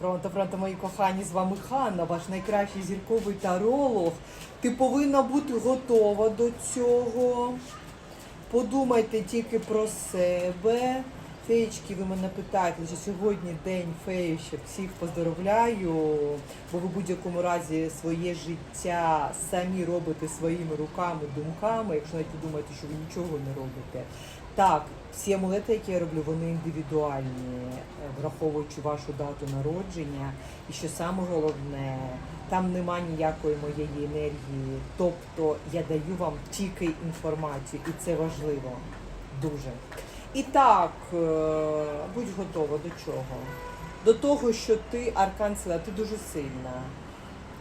Пронто, пронто, мої кохані, з вами Ханна, ваш найкращий зірковий таролог. Ти повинна бути готова до цього. Подумайте тільки про себе. Феєчки, ви мене питаєте, що сьогодні день феєчок. Всіх поздоровляю, бо ви в будь-якому разі своє життя самі робите своїми руками, думками, якщо навіть ви думаєте, що ви нічого не робите. Так, всі амулети, які я роблю, вони індивідуальні, е, враховуючи вашу дату народження. І що саме головне, там нема ніякої моєї енергії. Тобто я даю вам тільки інформацію, і це важливо. Дуже. І так, е, будь готова до чого? До того, що ти аркан ти дуже сильна.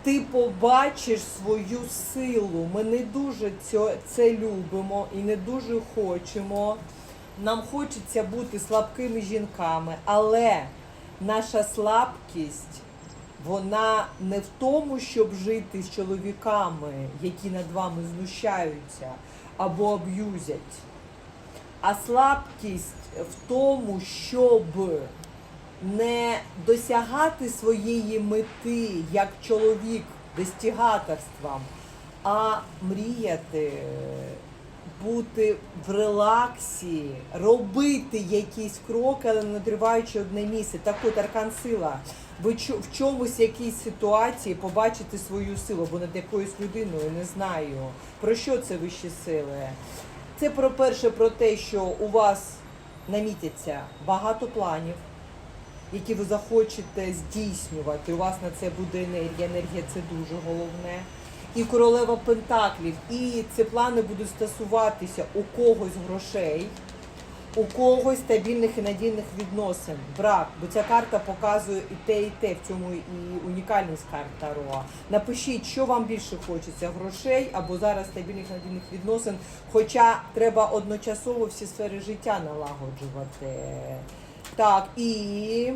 Ти побачиш свою силу. Ми не дуже це любимо і не дуже хочемо. Нам хочеться бути слабкими жінками, але наша слабкість вона не в тому, щоб жити з чоловіками, які над вами знущаються або аб'юзять, а слабкість в тому, щоб не досягати своєї мети як чоловік достигаторством, а мріяти, бути в релаксі, робити якісь кроки, але не триваючи одне місце. Так от аркан сила. Ви в чомусь якійсь ситуації побачите свою силу, або над якоюсь людиною, не знаю. Про що це вищі сили? Це про перше про те, що у вас намітяться багато планів, які ви захочете здійснювати. У вас на це буде енергія. Енергія це дуже головне. І королева Пентаклів. І ці плани будуть стосуватися у когось грошей, у когось стабільних і надійних відносин. Брак, бо ця карта показує і те, і те, в цьому і унікальність карт Таро. Напишіть, що вам більше хочеться грошей або зараз стабільних надійних відносин. Хоча треба одночасово всі сфери життя налагоджувати. Так, і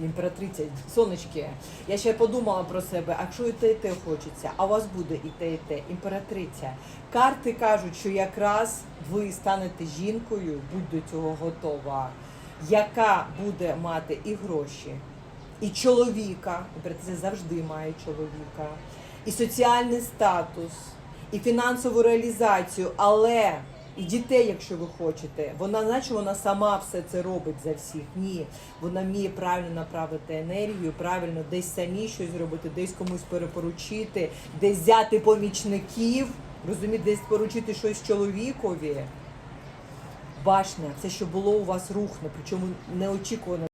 імператриця, сонечки, я ще подумала про себе, а якщо і те, і те хочеться, а у вас буде і те, і те, імператриця. Карти кажуть, що якраз ви станете жінкою, будь до цього готова, яка буде мати і гроші, і чоловіка, імператриця завжди має чоловіка, і соціальний статус, і фінансову реалізацію, але і дітей, якщо ви хочете. Вона, наче вона сама все це робить за всіх. Ні, вона вміє правильно направити енергію, правильно десь самі щось зробити, десь комусь перепоручити, десь взяти помічників, розумієте, десь поручити щось чоловікові. Башня, це що було у вас рухне, причому неочікувано.